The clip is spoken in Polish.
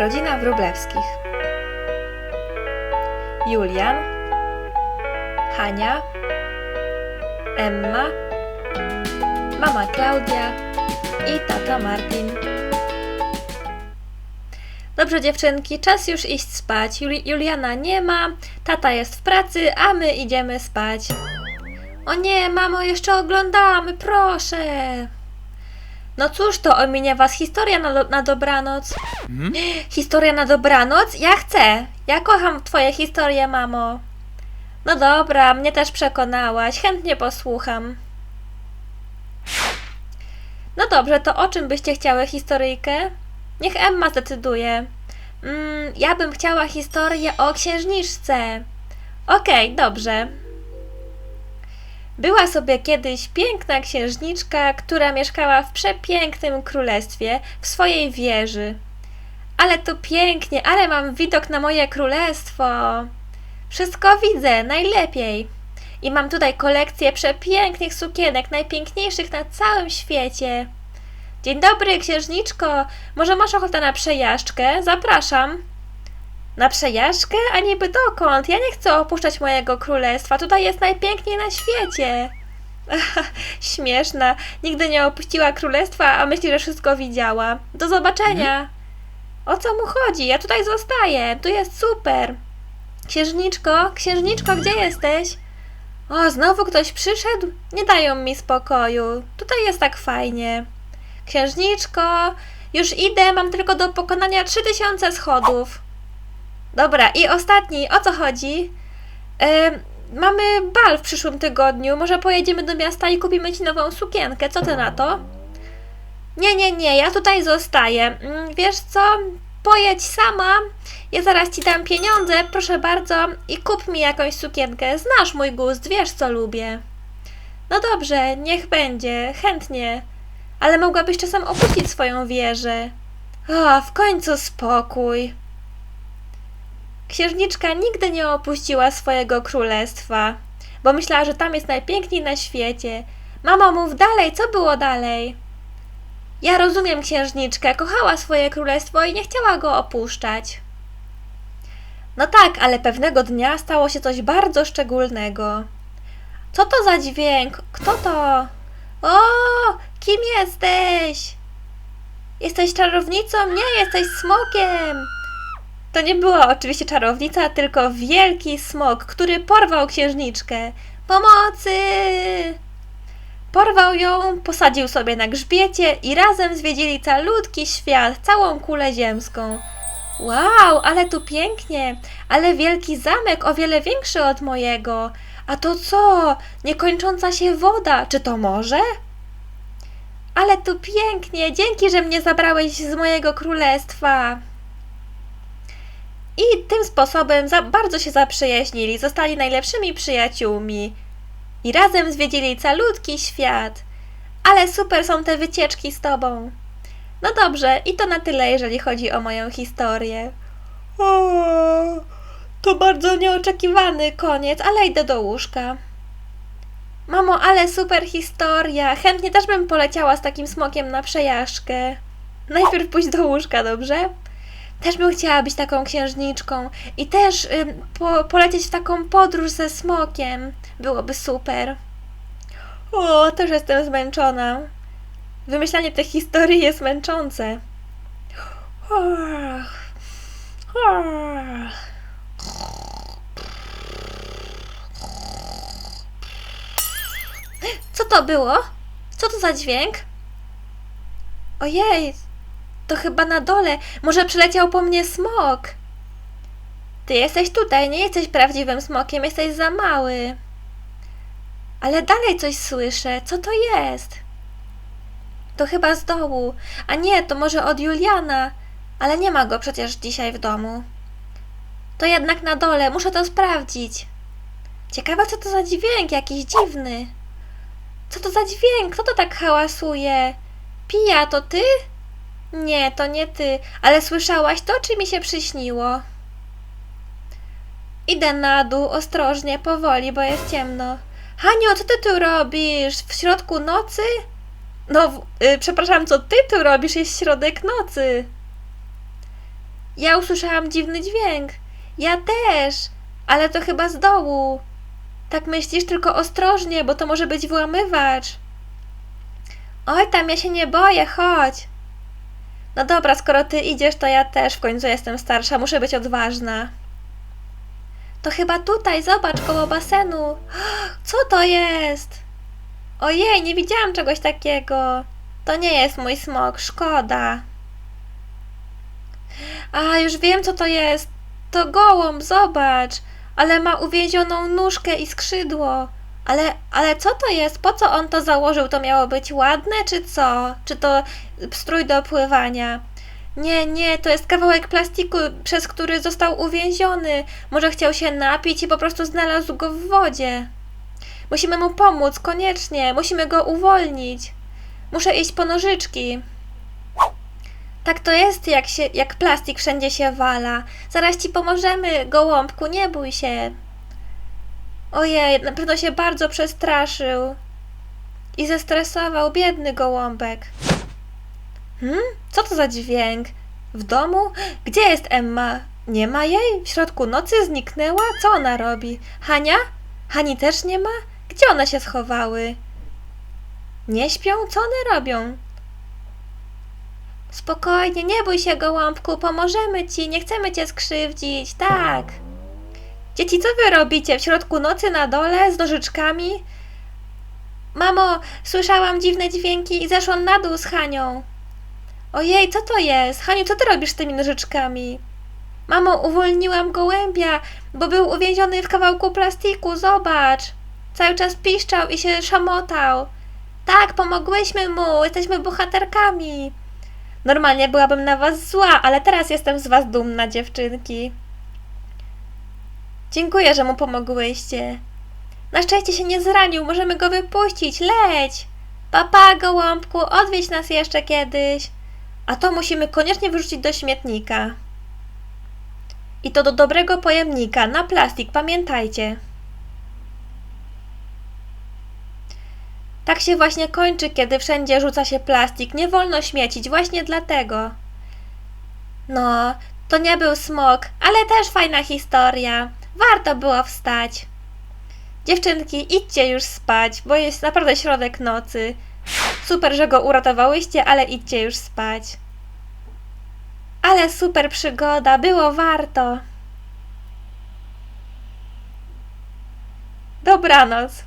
Rodzina Wróblewskich. Julian, Hania, Emma, mama Klaudia i tata Martin. Dobrze dziewczynki, czas już iść spać. Juli- Juliana nie ma, tata jest w pracy, a my idziemy spać. O nie, mamo, jeszcze oglądamy, proszę. No cóż, to ominie was historia na, na dobranoc. Historia na dobranoc? Ja chcę. Ja kocham twoje historie, mamo. No dobra, mnie też przekonałaś. Chętnie posłucham. No dobrze, to o czym byście chciały historyjkę? Niech Emma zdecyduje. Mm, ja bym chciała historię o księżniczce. Okej, dobrze. Była sobie kiedyś piękna księżniczka, która mieszkała w przepięknym królestwie, w swojej wieży. Ale tu pięknie, ale mam widok na moje królestwo. Wszystko widzę, najlepiej. I mam tutaj kolekcję przepięknych sukienek, najpiękniejszych na całym świecie. Dzień dobry, księżniczko. Może masz ochotę na przejażdżkę? Zapraszam. Na przejażdżkę? A niby dokąd? Ja nie chcę opuszczać mojego królestwa. Tutaj jest najpiękniej na świecie. Śmieszna. Nigdy nie opuściła królestwa, a myśli, że wszystko widziała. Do zobaczenia. O co mu chodzi? Ja tutaj zostaję. Tu jest super. Księżniczko, księżniczko, gdzie jesteś? O, znowu ktoś przyszedł? Nie dają mi spokoju. Tutaj jest tak fajnie. Księżniczko, już idę, mam tylko do pokonania 3000 schodów. Dobra, i ostatni, o co chodzi? Em, mamy bal w przyszłym tygodniu. Może pojedziemy do miasta i kupimy ci nową sukienkę. Co ty na to? Nie, nie, nie, ja tutaj zostaję. Mm, Wiesz co? Pojedź sama. Ja zaraz ci dam pieniądze, proszę bardzo, i kup mi jakąś sukienkę. Znasz mój gust, wiesz co lubię. No dobrze, niech będzie, chętnie. Ale mogłabyś czasem opuścić swoją wieżę. A, w końcu spokój. Księżniczka nigdy nie opuściła swojego królestwa, bo myślała, że tam jest najpiękniej na świecie. Mamo, mów dalej, co było dalej? Ja rozumiem księżniczkę, kochała swoje królestwo i nie chciała go opuszczać. No tak, ale pewnego dnia stało się coś bardzo szczególnego. Co to za dźwięk? Kto to? O, kim jesteś? Jesteś czarownicą? Nie, jesteś smokiem. To nie była oczywiście czarownica, tylko wielki smok, który porwał księżniczkę. Pomocy! Porwał ją, posadził sobie na grzbiecie i razem zwiedzili calutki świat, całą kulę ziemską. Wow, ale tu pięknie, ale wielki zamek o wiele większy od mojego. A to co? Niekończąca się woda, czy to morze? Ale tu pięknie, dzięki, że mnie zabrałeś z mojego królestwa. I tym sposobem bardzo się zaprzyjaźnili, zostali najlepszymi przyjaciółmi i razem zwiedzili calutki świat. Ale super są te wycieczki z tobą. No dobrze, i to na tyle, jeżeli chodzi o moją historię. O, to bardzo nieoczekiwany koniec, ale idę do łóżka. Mamo, ale super historia. Chętnie też bym poleciała z takim smokiem na przejażdżkę. Najpierw pójść do łóżka, dobrze? Też bym chciała być taką księżniczką i też po, polecieć w taką podróż ze smokiem. Byłoby super. O, też jestem zmęczona. Wymyślanie tych historii jest męczące. Co to było? Co to za dźwięk? Ojej, to chyba na dole. Może przyleciał po mnie smok. Ty jesteś tutaj, nie jesteś prawdziwym smokiem, jesteś za mały. Ale dalej coś słyszę. Co to jest? To chyba z dołu. A nie, to może od Juliana. Ale nie ma go przecież dzisiaj w domu. To jednak na dole, muszę to sprawdzić. Ciekawe, co to za dźwięk, jakiś dziwny. Co to za dźwięk? Kto to tak hałasuje? Pija, to ty? Nie, to nie ty. Ale słyszałaś to, czy mi się przyśniło? Idę na dół, ostrożnie, powoli, bo jest ciemno. Haniu, co ty tu robisz? W środku nocy? No, w- y, przepraszam, co ty tu robisz? Jest środek nocy. Ja usłyszałam dziwny dźwięk. Ja też, ale to chyba z dołu. Tak myślisz, tylko ostrożnie, bo to może być włamywacz. Oj, tam ja się nie boję, chodź. No dobra, skoro ty idziesz, to ja też w końcu jestem starsza, muszę być odważna. To chyba tutaj, zobacz, koło basenu. Co to jest? Ojej, nie widziałam czegoś takiego. To nie jest mój smok, szkoda. A, już wiem, co to jest. To gołąb, zobacz. Ale ma uwięzioną nóżkę i skrzydło. Ale, ale co to jest? Po co on to założył? To miało być ładne, czy co? Czy to strój do pływania? Nie, nie, to jest kawałek plastiku, przez który został uwięziony. Może chciał się napić i po prostu znalazł go w wodzie. Musimy mu pomóc, koniecznie. Musimy go uwolnić. Muszę iść po nożyczki. Tak to jest, jak, się, jak plastik wszędzie się wala. Zaraz ci pomożemy, gołąbku, nie bój się. Ojej, na pewno się bardzo przestraszył. I zestresował biedny gołąbek. Hmm? Co to za dźwięk? W domu? Gdzie jest Emma? Nie ma jej? W środku nocy zniknęła? Co ona robi? Hania? Hani też nie ma? Gdzie one się schowały? Nie śpią? Co one robią? Spokojnie, nie bój się, gołąbku, pomożemy ci, nie chcemy cię skrzywdzić, tak. Dzieci, co wy robicie w środku nocy na dole z nożyczkami? Mamo, słyszałam dziwne dźwięki i zeszłam na dół z Hanią. Ojej, co to jest? Haniu, co ty robisz z tymi nożyczkami? Mamo, uwolniłam gołębia, bo był uwięziony w kawałku plastiku, zobacz. Cały czas piszczał i się szamotał. Tak, pomogłyśmy mu, jesteśmy bohaterkami. Normalnie byłabym na was zła, ale teraz jestem z was dumna, dziewczynki. Dziękuję, że mu pomogłyście. Na szczęście się nie zranił, możemy go wypuścić, leć! Papa, gołąbku, odwiedź nas jeszcze kiedyś. A to musimy koniecznie wyrzucić do śmietnika. I to do dobrego pojemnika, na plastik, pamiętajcie. Tak się właśnie kończy, kiedy wszędzie rzuca się plastik. Nie wolno śmiecić, właśnie dlatego. No, to nie był smok, ale też fajna historia. Warto było wstać. Dziewczynki, idźcie już spać, bo jest naprawdę środek nocy. Super, że go uratowałyście, ale idźcie już spać. Ale super przygoda, było warto. Dobranoc.